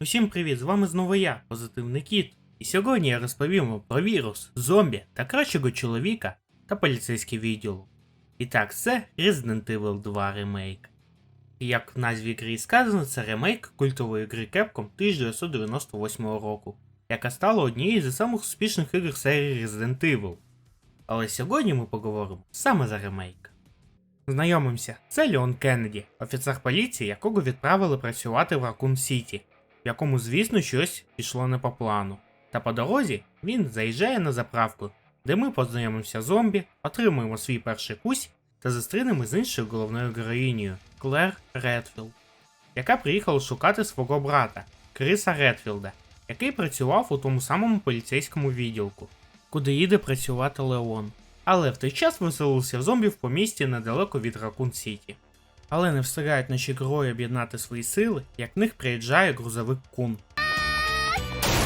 Усім привіт, з вами знову я, Позитивний Кіт. І сьогодні я розповім вам про вірус, зомбі та кращого чоловіка та поліцейський відділ. І так, це Resident Evil 2 ремейк. Як в назві гри сказано, це ремейк культової гри Capcom 1998 року, яка стала однією з самих успішних ігор серії Resident Evil. Але сьогодні ми поговоримо саме за ремейк. Знайомимося, це Леон Кеннеді, офіцер поліції, якого відправили працювати в Ракун Сіті, якому, звісно, щось пішло не по плану. Та по дорозі він заїжджає на заправку, де ми познайомимося зомбі, отримуємо свій перший кусь та зустрінемо з іншою головною героїнею Клер Редфілд, яка приїхала шукати свого брата Криса Редфілда, який працював у тому самому поліцейському відділку, куди їде працювати Леон. Але в той час виселився в зомбі в помісті недалеко від Ракун Сіті. Але не встигають наші герої об'єднати свої сили, як них приїжджає грузовик Кун.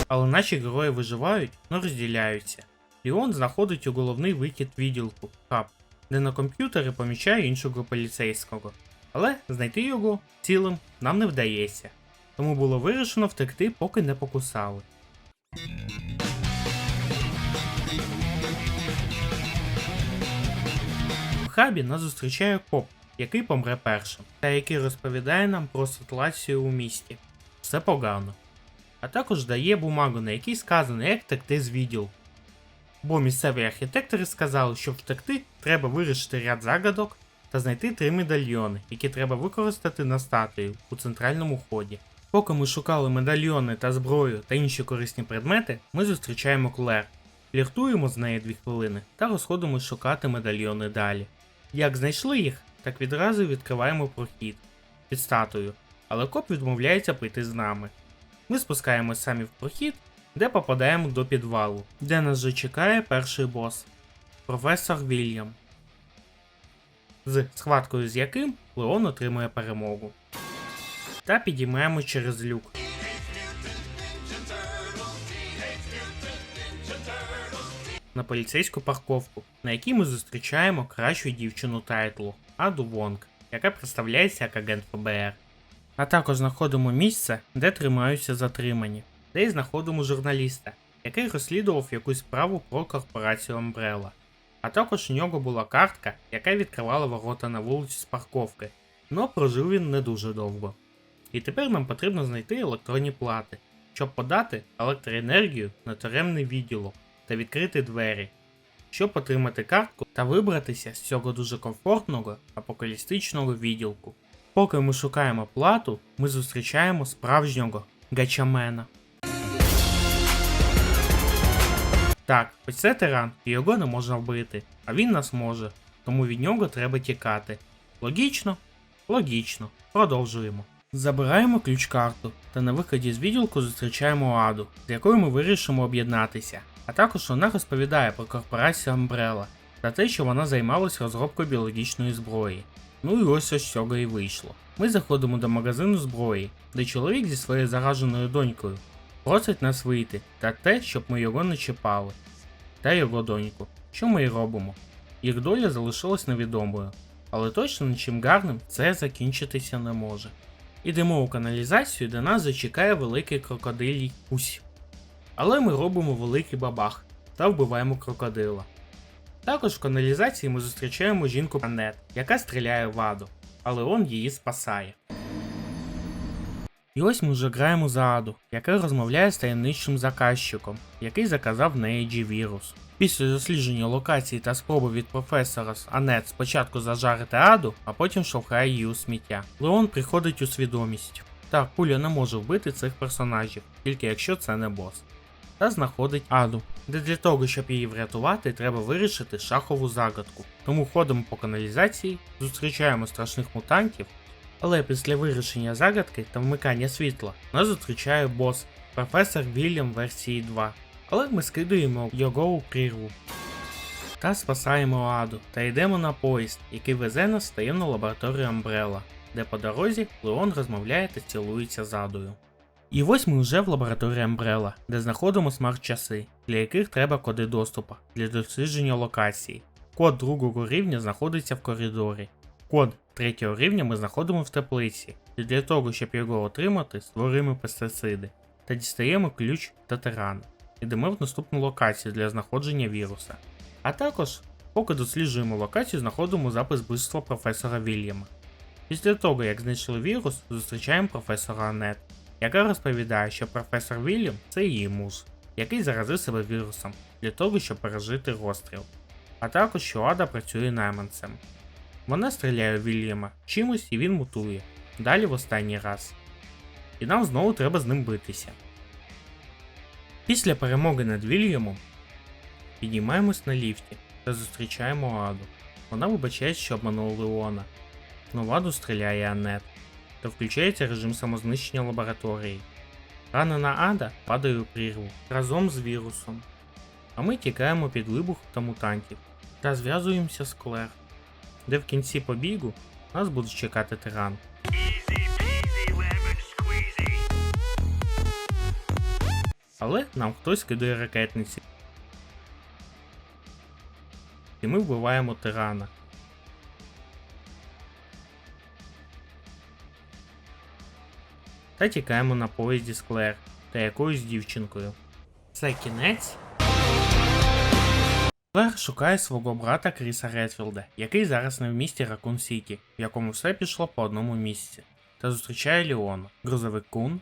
Але наші герої виживають, но розділяються. Ліон знаходить у головний вихід відділку хаб, де на комп'ютері помічає іншого поліцейського. Але знайти його цілим нам не вдається. Тому було вирішено втекти, поки не покусали. В хабі нас зустрічає коп, який помре першим, та який розповідає нам про ситуацію у місті. Все погано. А також дає бумагу, на якій сказано, як втекти з відділу. Бо місцеві архітектори сказали, щоб втекти, треба вирішити ряд загадок та знайти три медальйони, які треба використати на статую у центральному ході. Поки ми шукали медальйони та зброю та інші корисні предмети, ми зустрічаємо Клер, фліртуємо з нею дві хвилини та розходимось шукати медальйони далі. Як знайшли їх, так відразу відкриваємо прохід під статую, але коп відмовляється прийти з нами. Ми спускаємось самі в прохід, де попадаємо до підвалу, де нас вже чекає перший бос професор Вільям, з схваткою з яким Леон отримує перемогу. Та підіймаємо через люк. На поліцейську парковку, на якій ми зустрічаємо кращу дівчину тайтлу Аду Вонг, яка представляється як агент ФБР. А також знаходимо місце, де тримаються затримані, де й знаходимо журналіста, який розслідував якусь справу про корпорацію Umbrella. А також у нього була картка, яка відкривала ворота на вулиці з парковки, но прожив він не дуже довго. І тепер нам потрібно знайти електронні плати, щоб подати електроенергію на тюремний відділок та відкрити двері, щоб отримати картку та вибратися з цього дуже комфортного апокалістичного відділку. Поки ми шукаємо плату, ми зустрічаємо справжнього гачамена. Так, ось це тиран, і його не можна вбити, а він нас може, тому від нього треба тікати. Логічно? Логічно. Продовжуємо. Забираємо ключ-карту та на виході з відділку зустрічаємо Аду, з якою ми вирішимо об'єднатися. А також вона розповідає про корпорацію Umbrella та те, що вона займалася розробкою біологічної зброї. Ну і ось ось цього і вийшло. Ми заходимо до магазину зброї, де чоловік зі своєю зараженою донькою просить нас вийти та те, щоб ми його не чіпали, та його доньку. Що ми й робимо? Їх доля залишилась невідомою, але точно нічим гарним це закінчитися не може. Ідемо у каналізацію, де нас зачекає великий крокодилій Пусь. Але ми робимо великий бабах та вбиваємо крокодила. Також в каналізації ми зустрічаємо жінку Анет, яка стріляє в Аду, але он її спасає. І ось ми вже граємо за Аду, яка розмовляє з таємничим заказчиком, який заказав неї G-вірус. Після дослідження локації та спроби від професора з Анет спочатку зажарити Аду, а потім штовхає її у сміття. Леон приходить у свідомість. Так, пуля не може вбити цих персонажів, тільки якщо це не бос. Та знаходить Аду, де для того, щоб її врятувати, треба вирішити шахову загадку. Тому ходимо по каналізації, зустрічаємо страшних мутантів, але після вирішення загадки та вмикання світла нас зустрічає бос, професор Вільям версії 2. Але ми скидуємо його у прірву. Та спасаємо Аду та йдемо на поїзд, який везе нас в таємну лабораторію Umbrella, де по дорозі Леон розмовляє та цілується з Адою. І ось ми вже в лабораторії Umbrella, де знаходимо смарт-часи, для яких треба коди доступу для дослідження локації. Код другого рівня знаходиться в коридорі. Код третього рівня ми знаходимо в теплиці, І для того, щоб його отримати, створюємо пестициди та дістаємо ключ та тиран. Йдемо в наступну локацію для знаходження віруса. А також, поки досліджуємо локацію, знаходимо запис вбивства професора Вільяма. Після того, як знайшли вірус, зустрічаємо професора Анет, яка розповідає, що професор Вільям це її муж, який заразив себе вірусом для того, щоб пережити розстріл. А також що Ада працює найманцем. Вона стріляє у Вільяма чимось і він мутує. Далі в останній раз. І нам знову треба з ним битися. Після перемоги над Вільямом піднімаємось на ліфті та зустрічаємо Аду. Вона вибачає, що обманула Леона. Но в Аду стріляє Анет та включається режим самознищення лабораторії. Ранена Ада падає у прірву разом з вірусом. А ми тікаємо під вибух та мутантів та зв'язуємося з Клер, де в кінці побігу нас буде чекати тиран. Але нам хтось кидає ракетниці. І ми вбиваємо тирана. та тікаємо на поїзді з Клер та якоюсь дівчинкою. Це кінець. Клер шукає свого брата Кріса Редфілда, який зараз не в місті Ракун Сіті, в якому все пішло по одному місці, та зустрічає Ліона, грузовик Кун.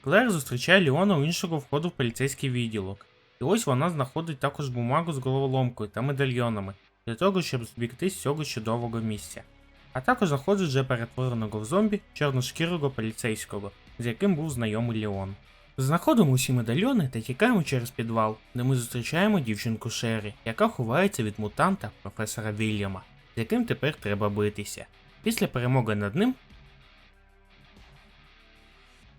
Клер зустрічає Ліона у іншого входу в поліцейський відділок. І ось вона знаходить також бумагу з головоломкою та медальйонами для того, щоб збігти з цього чудового місця. А також знаходить вже перетвореного в зомбі чорношкірого поліцейського, з яким був знайомий Ліон. Знаходимо усі медальйони та тікаємо через підвал, де ми зустрічаємо дівчинку Шері, яка ховається від мутанта професора Вільяма, з яким тепер треба битися. Після перемоги над ним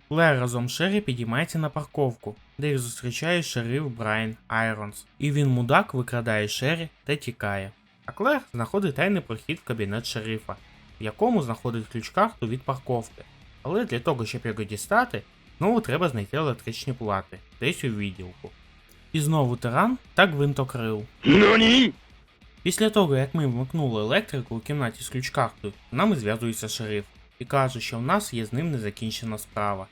Клер разом з Шері підіймається на парковку, де їх зустрічає шериф Брайан Айронс. І він мудак викрадає Шері та тікає. А Клер знаходить тайний прохід в кабінет шерифа, в якому знаходить ключ-карту від парковки. Але для того, щоб його дістати, знову треба знайти електричні плати, десь у відділку. І знову тиран та гвинтокрил. 何 Після того, як ми вмикнули електрику у кімнаті з ключ-картою, нами зв'язується шериф і каже, що в нас є з ним незакінчена справа.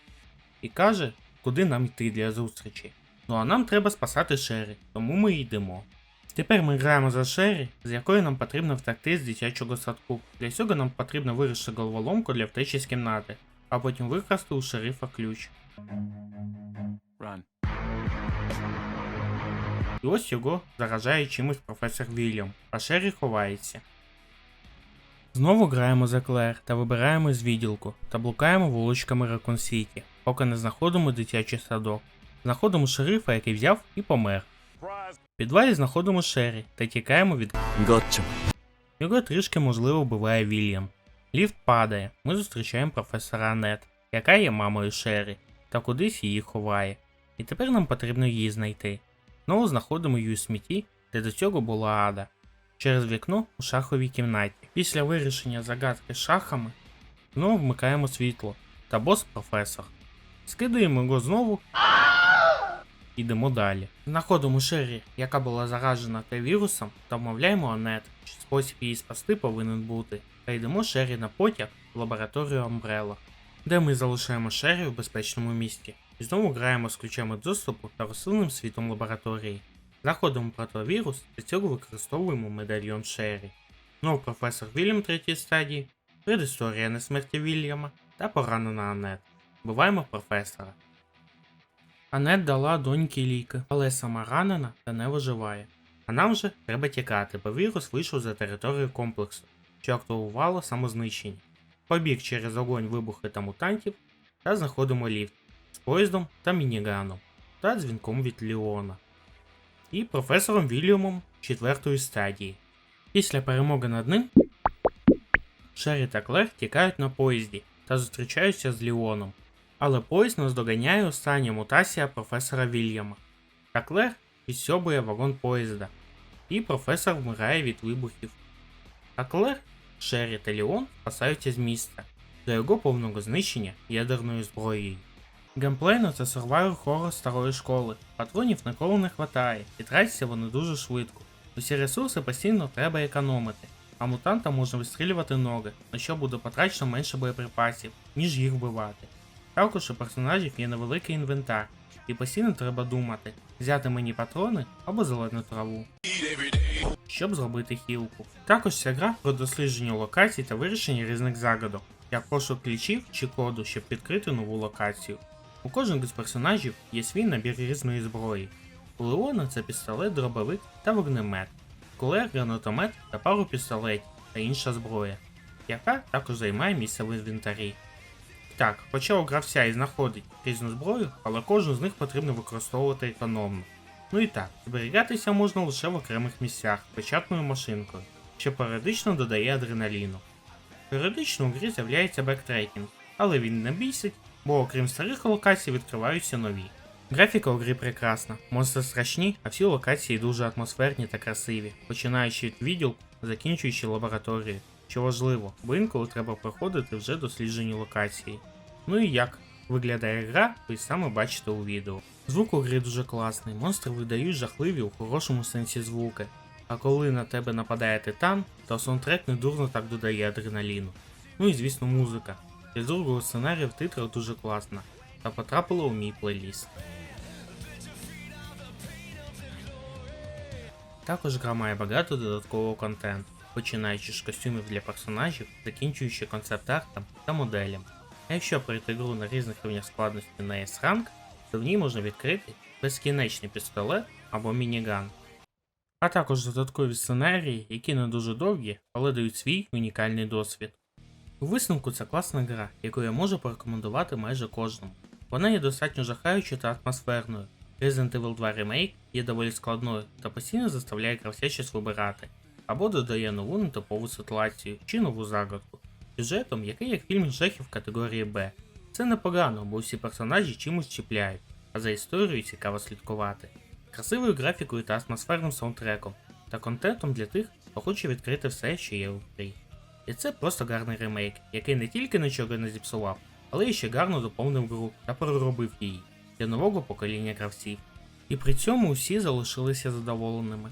І каже, куди нам йти для зустрічі. Ну а нам треба спасати Шері, тому ми йдемо. Тепер ми граємо за Шері, з якою нам потрібно втекти з дитячого садку. Для цього нам потрібно вирішити головоломку для втечі з кімнати, а потім викрасти у шерифа ключ. Run. І ось його заражає чимось професор Вільям, а Шері ховається. Знову граємо за Клер та вибираємо з відділку та блукаємо вуличками Ракун Сіті, поки не знаходимо дитячий садок. Знаходимо шерифа, який взяв і помер. В підвалі знаходимо Шері та тікаємо від Готча. Його трішки можливо вбиває Вільям. Ліфт падає, ми зустрічаємо професора Анет, яка є мамою Шері, та кудись її ховає. І тепер нам потрібно її знайти. Знову знаходимо її у смітті, де до цього була ада. Через вікно у шаховій кімнаті. Після вирішення загадки шахами знову вмикаємо світло та бос професор. Скидаємо його знову. Ідемо далі. Знаходимо Шері, яка була заражена та вірусом, та вмовляємо Анет, що спосіб її спасти повинен бути. Та йдемо Шері на потяг в лабораторію Umbrella, де ми залишаємо Шері в безпечному місці. І знову граємо з ключами доступу та рослинним світом лабораторії. Знаходимо протовірус, для цього використовуємо медальйон Шері. Знов професор Вільям третій стадії, предісторія несмерті Вільяма та поранена Анет. Вбиваємо професора. Анет дала доньки ліки, але сама ранена та не виживає. А нам вже треба тікати, бо вірус вийшов за територію комплексу, що активувало самознищення. Побіг через огонь вибухи та мутантів та знаходимо ліфт з поїздом та мініганом та дзвінком від Ліона. І професором Вільямом четвертої стадії. Після перемоги над ним Шері та Клер тікають на поїзді та зустрічаються з Ліоном. Але поїзд наздоганяє остання мутація професора Вільяма. Та Клер відсьобує вагон поїзда, і професор вмирає від вибухів. А Клер, Шері та Ліон спасаються з міста до його повного знищення ядерною зброєю. Геймплейно це survivor хоррор старої школи. Патронів ніколи не хватає, і тратяться вони дуже швидко. Усі ресурси постійно треба економити. а мутантам можна вистрілювати ноги, на що буде потрачено менше боєприпасів, ніж їх вбивати. Також у персонажів є невеликий інвентар, і постійно треба думати, взяти мені патрони або зелену траву, щоб зробити хілку. Також ця гра про дослідження локацій та вирішення різних загадок, як пошук ключів чи коду, щоб відкрити нову локацію. У кожного з персонажів є свій набір різної зброї. У Леона це пістолет, дробовик та вогнемет, Кулер, гранатомет та пару пістолетів та інша зброя, яка також займає місце в інвентарі. Так, хоча у гравця і знаходить різну зброю, але кожну з них потрібно використовувати економно. Ну і так, зберігатися можна лише в окремих місцях печатною машинкою, що періодично додає адреналіну. Періодично у грі з'являється бектрекінг, але він не бісить, бо окрім старих локацій відкриваються нові. Графіка у грі прекрасна, монстри страшні, а всі локації дуже атмосферні та красиві, починаючи від відділку, закінчуючи лабораторією. Що важливо, бо інколи треба проходити вже досліджені локації. Ну і як виглядає гра, ви саме бачите у відео. Звук у грі дуже класний, монстри видають жахливі у хорошому сенсі звуки. А коли на тебе нападає титан, то саундтрек недурно так додає адреналіну. Ну і звісно музика. Із другого сценарію в титрах дуже класна та потрапила у мій плейліст. Також гра має багато додаткового контенту, починаючи з костюмів для персонажів, закінчуючи концепт-артом та моделям. А якщо пройти гру на різних рівнях складності на S-Rank, то в ній можна відкрити безкінечний пістолет або мініган. А також додаткові сценарії, які не дуже довгі, але дають свій унікальний досвід. У висновку це класна гра, яку я можу порекомендувати майже кожному. Вона є достатньо жахаючою та атмосферною. Resident Evil 2 Remake є доволі складною та постійно заставляє гравця щось вибирати, або додає нову нетипову ситуацію чи нову загадку, сюжетом, який як фільм жахів категорії Б. Це непогано, бо всі персонажі чимось чіпляють, а за історією цікаво слідкувати. Красивою графікою та атмосферним саундтреком, та контентом для тих, хто хоче відкрити все, що є у грі. І це просто гарний ремейк, який не тільки нічого не зіпсував, але й ще гарно доповнив гру та переробив її для нового покоління гравців. І при цьому усі залишилися задоволеними.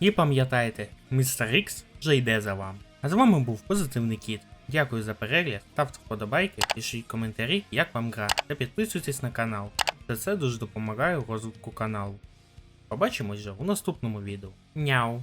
І пам'ятайте, містер Рікс вже йде за вами. А з вами був Позитивний Кіт. Дякую за перегляд, ставте вподобайки, пишіть коментарі, як вам гра, та підписуйтесь на канал. Все це дуже допомагає у розвитку каналу. Побачимось вже у наступному відео. Няу!